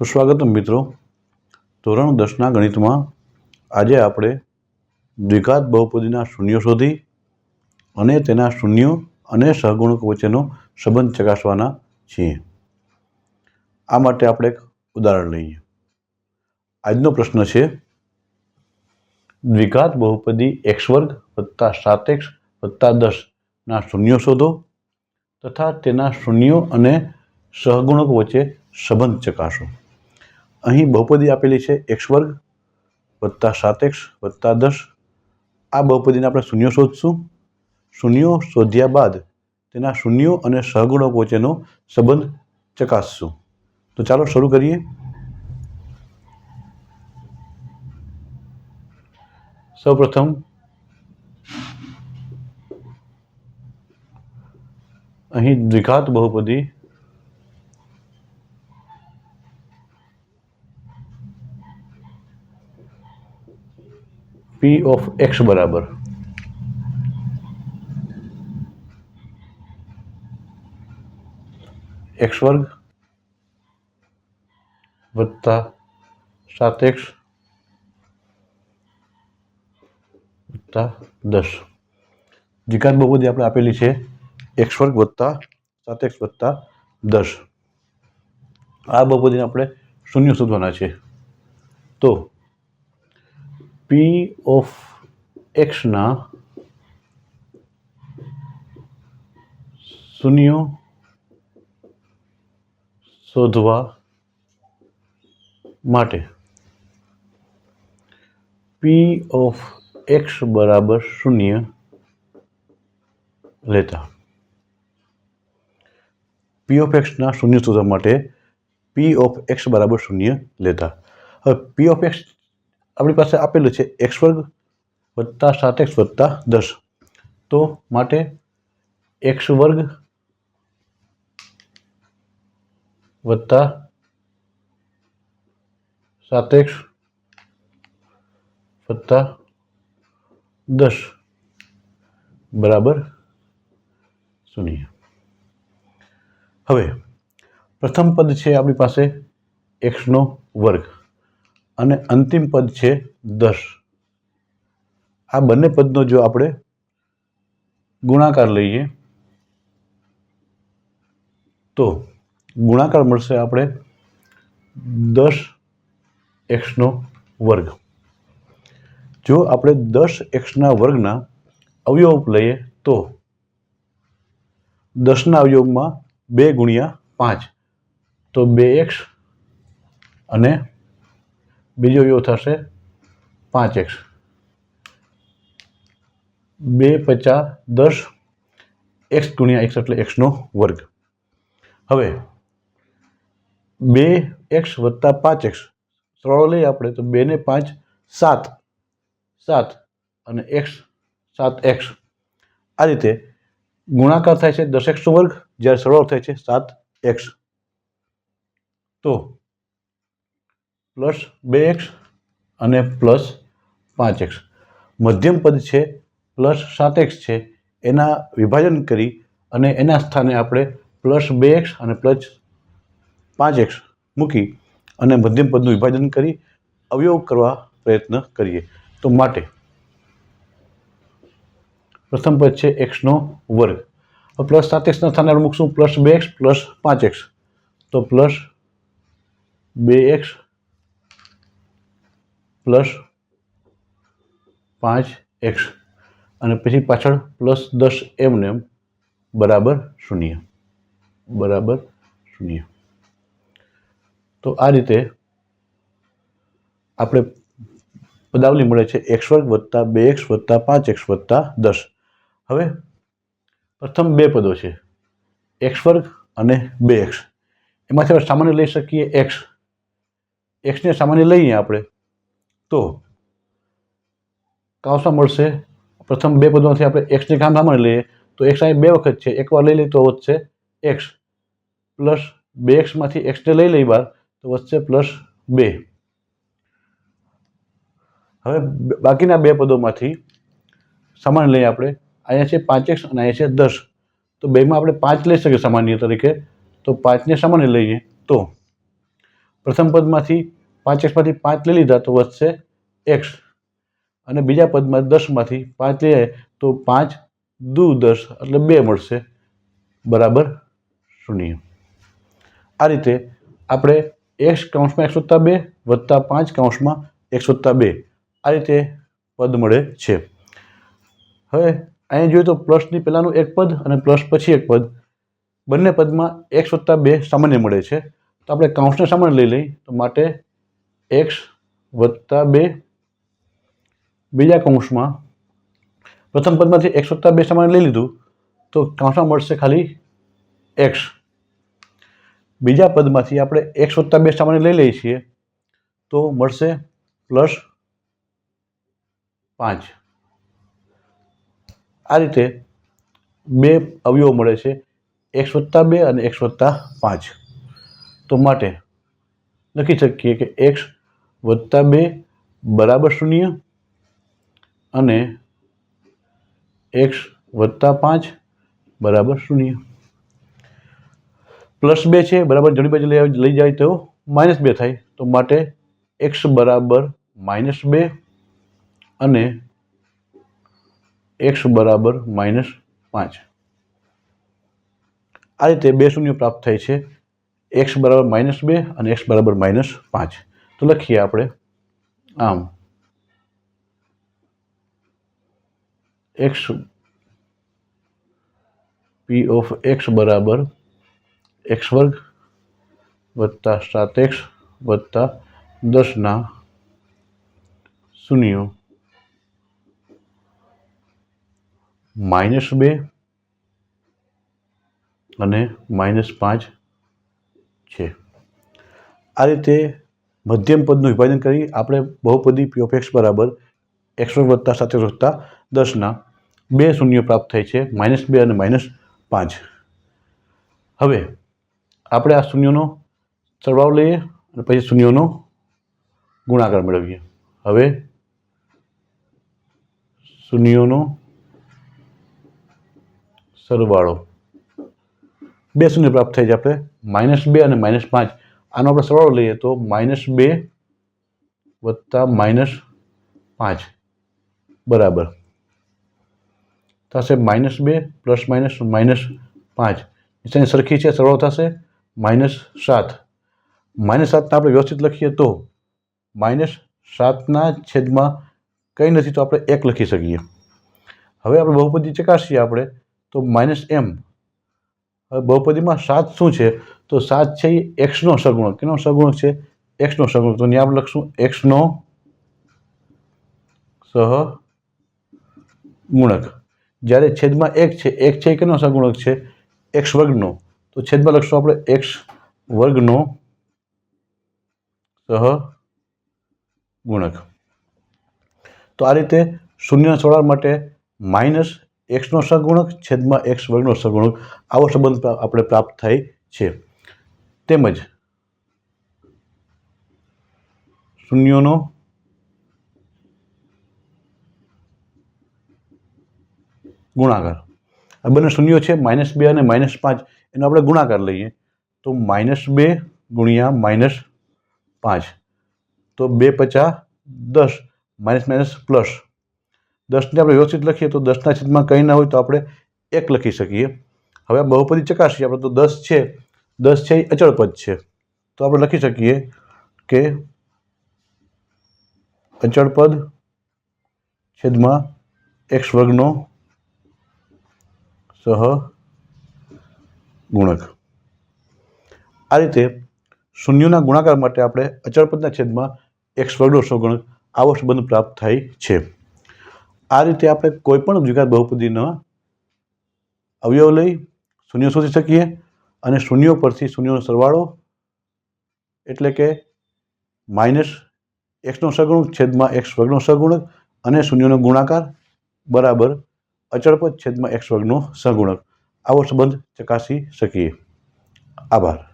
સુસ્વાગતમ મિત્રો, ધોરણ દસના ગણિતમાં આજે આપણે દ્વિઘાત બહુપદીના શૂન્યો શોધી અને તેના શૂન્યો અને સહગુણક વચ્ચેનો સંબંધ ચકાસવાના છીએ. આ માટે આપણે એક ઉદાહરણ લઈએ. આજનો પ્રશ્ન છે, દ્વિઘાત બહુપદી એક્સ વર્ગ વત્તા સાત એક્સ વત્તા દસના શૂન્યો શોધો તથા તેના શૂન્યો અને સહગુણક વચ્ચે સંબંધ ચકાસો. અહીં બહુપદી આપેલી છે એક્સ વર્ગ વત્તા સાત એક્સ વત્તા દસ. આ બહુપદીને આપણે શૂન્યો શોધશું. શૂન્યો શોધ્યા બાદ તેના શૂન્યો અને સહગુણક વચ્ચેનો સંબંધ ચકાસશું. તો ચાલો શરૂ કરીએ. સૌપ્રથમ અહીં દ્વિઘાત બહુપદી પી ઓફ એક્સ બરાબર. એક્સ વર્ગ વત્તા સાત એક્સ વત્તા દસ. દ્વિઘાત બહુમતી આપણે આપેલી છે એક્સ વર્ગ વત્તા સાત એક્સ વત્તા દસ. આ બહુમતીને આપણે શૂન્ય શોધવાના છે. તો પી ઓફ એક્સના શૂન્યો શોધવા માટે. પી ઓફ એક્સ બરાબર શૂન્ય લેતા. પી ઓફ એક્સના શૂન્ય શોધવા માટે પી ઓફ એક્સ બરાબર શૂન્ય લેતા. હવે પી ઓફ એક્સ આપણી પાસે આપેલું છે એક્સ વર્ગ વત્તા સાત એક્સ વત્તા દસ. તો માટે એક્સ વર્ગ વત્તા સાત એક્સ વત્તા દસ. બરાબર? શૂન્ય. હવે પ્રથમ પદ છે આપણી પાસે એક્સનો વર્ગ. અને અંતિમ પદ છે દસ. આ બંને પદનો જો આપણે ગુણાકાર લઈએ, તો ગુણાકાર મળશે આપણે દસ એક્સનો વર્ગ. જો આપણે દસ એક્સના વર્ગના અવયવ લઈએ, તો દસના અવયવમાં બે ગુણ્યા પાંચ. તો બે એક્સ અને બીજો અવયવ થશે પાંચ એક્સ. બે પચાસ દસ એક્સ ગુણ્યા એક્સ એટલે એક્સનો વર્ગ. હવે બે એક્સ વત્તા પાંચ એક્સ. સરળ લઈએ આપણે તો બેને પાંચ સાત. સાત અને એક્સ સાત એક્સ. આ રીતે ગુણાકાર થાય છે દસ એક્સનો વર્ગ. જ્યારે સરળ થાય છે સાત એક્સ. તો પ્લસ બે એક્સ અને પ્લસ પાંચ એક્સ. મધ્યમ પદ છે, પ્લસ સાત એક્સ છે. એના વિભાજન કરી અને એના સ્થાને આપણે પ્લસ બે એક્સ અને પ્લસ પાંચ એક્સ મૂકી અને મધ્યમ પદનું વિભાજન કરી અવયવ કરવા પ્રયત્ન કરીએ. તો માટે પ્રથમ પદ છે એક્સનો વર્ગ. પ્લસ સાત એક્સના સ્થાને મૂકશું, પ્લસ બે એક્સ, પ્લસ પાંચ એક્સ. તો પ્લસ બે એક્સ પ્લસ પાંચ એક્સ. અને પછી પાછળ પ્લસ દસ એમને એમ, બરાબર શૂન્ય. બરાબર શૂન્ય. તો આ રીતે આપણે પદાવલી મળે છે એક્સ વર્ગ વત્તા બે એક્સ વત્તા પાંચ એક્સ વત્તા દસ. હવે પ્રથમ બે પદો છે, એક્સ વર્ગ અને બે એક્સ. એમાંથી આપણે સામાન્ય લઈ શકીએ એક્સ. એક્સને સામાન્ય લઈએ આપણે. તો કાંસમાં મળશે. પ્રથમ બે પદોમાંથી આપણે એક્સની કામ સામાન્ય લઈએ. તો એક્સ અહીં બે વખત છે. એકવાર લઈ લઈએ તો વધશે એક્સ પ્લસ બે એક્સમાંથી એક્સને લઈ લઈ બાર, તો વધશે પ્લસ બે. હવે બાકીના બે પદોમાંથી સામાન્ય લઈએ આપણે. અહીંયા છે પાંચ એક્સ અને અહીંયા છે દસ. તો બેમાં આપણે પાંચ લઈ શકીએ સામાન્ય તરીકે. તો પાંચને સામાન્ય લઈએ. તો પ્રથમ પદમાંથી પાંચ એક્સમાંથી પાંચ લઈ લીધા તો વધશે એક્સ. અને બીજા પદમાં દસમાંથી પાંચ લઈએ તો પાંચ દુ દસ, એટલે બે મળશે. બરાબર? શૂન્ય. આ રીતે આપણે એક્સ કાઉન્સમાં એકસો વત્તા બે વત્તા પાંચ કાઉન્સમાં એકસો વત્તા બે. આ રીતે પદ મળે છે. હવે અહીંયા જોઈએ તો પ્લસની પહેલાંનું એક પદ અને પ્લસ પછી એક પદ. બંને પદમાં એક્સ વત્તા બે સામાન્ય મળે છે. તો આપણે કાઉન્સને સામાન્ય લઈ લઈ તો માટે એક્સ વત્તા બે બીજા કૌંસમાં પ્રથમ પદમાંથી એક્સ વત્તા બે સામાન્ય લઈ લીધું, તો કાઉન્સમાં મળશે ખાલી એક્સ. બીજા પદમાંથી આપણે એક્સ વત્તા બે સામાન્ય લઈ લઈએ છીએ, તો મળશે પ્લસ પાંચ. આ રીતે બે અવયવો મળે છે, એક્સ વત્તા બે અને એક્સ વત્તા પાંચ. તો માટે લખી શકીએ કે એક્સ વત્તા બે બરાબર શૂન્ય અને એક્સ વત્તા પાંચ બરાબર શૂન્ય. પ્લસ બે છે, બરાબર જમણી બાજુ લઈ લઈ જાય તો માઇનસ બે થાય. તો માટે એક્સ બરાબર માઇનસ બે અને એક્સ બરાબર માઇનસ પાંચ. આ રીતે બે શૂન્ય પ્રાપ્ત થાય છે. એક્સ બરાબર માઇનસ બે અને એક્સ બરાબર માઇનસ પાંચ. તો લખીએ આપણે. આમ. એક્સ પી ઓફ એક્સ બરાબર એક્સ વર્ગ વત્તા સાત એક્સ વત્તા દસના શૂન્ય. માઇનસ બે અને માઇનસ પાંચ છે. આ રીતે મધ્યમ પદનું વિભાજન કરી આપણે બહુપદી પી ઓફ એક્સ બરાબર એકસો વત્તા સાથે વત્તા દસના બે શૂન્ય પ્રાપ્ત થાય છે, માઇનસ બે અને માઇનસ પાંચ. હવે આપણે આ શૂન્યોનો સરવાળો લઈએ અને પછી શૂન્યોનો ગુણાકાર મેળવીએ. હવે શૂન્યોનો સરવાળો બે શૂન્ય પ્રાપ્ત થાય છે આપણે, માઇનસ બે અને માઇનસ પાંચ. આનો આપણે સરવાળો લઈએ તો માઇનસ બે વત્તા માઇનસ પાંચ. બરાબર. થશે માઇનસ બે પ્લસ માઇનસ માઇનસ પાંચ. નીચેની સરખી છે, સરવાળો થશે માઇનસ સાત. માઇનસ સાતને આપણે વ્યવસ્થિત લખીએ તો માઇનસ સાતના છેદમાં કંઈ નથી તો આપણે એક લખી શકીએ. હવે આપણે બહુપદી ચકાસીએ આપણે તો માઇનસ એમ હવે બહુપદીમાં સાત શું છે? તો સાત છે એ એક્સનો સગુણક. કેનો સગુણક છે? એક્સનો સગુણક. તો અહીંયા આપણે લખશું એક્સનો સહગુણક જ્યારે છેદમાં એક છે એક છે કેનો સગુણક છે? એક્સ વર્ગનો. તો છેદમાં લખશું આપણે એક્સ વર્ગનો સહ ગુણક. તો આ રીતે શૂન્ય સોળા માટે માઇનસ એક્સનો સગુણક છેદમાં એક્સ વર્ગનો સગુણક. આવો સંબંધ આપણે પ્રાપ્ત થાય છે. તેમજ શૂન્યોનો ગુણાકાર. આ બંને શૂન્યો છે, માઇનસ બે અને માઇનસ પાંચ. એનો આપણે ગુણાકાર લઈએ. તો માઇનસ બે ગુણ્યા માઇનસ પાંચ. તો બે પચાસ દસ. Minus minus plus. દસને આપણે વ્યવસ્થિત લખીએ તો દસના છેદમાં કંઈ ના હોય તો આપણે એક લખી શકીએ. હવે બહુપદી ચકાસીએ. આપણે તો દસ છે. દસ છે એ અચળ પદ છે. તો આપણે લખી શકીએ કે અચળ પદ છેદમાં એક્સ વર્ગનો સહ ગુણક. આ રીતે શૂન્યના ગુણાકાર માટે આપણે અચળ પદના છેદમાં એક્સ વર્ગનો સહગુણક આવો સંબંધ પ્રાપ્ત થાય છે. આ રીતે આપણે કોઈપણ દ્વિઘાત બહુપદીના અવયવ લઈ શૂન્ય શોધી શકીએ અને શૂન્યો પરથી શૂન્યનો સરવાળો એટલે કે માઇનસ એક્સનો સગુણક છેદમાં એક્સ વર્ગનો સગુણક અને શૂન્યનો ગુણાકાર બરાબર અચળપદ છેદમાં એક્સ વર્ગનો સગુણક. આવો સંબંધ ચકાસી શકીએ. આભાર.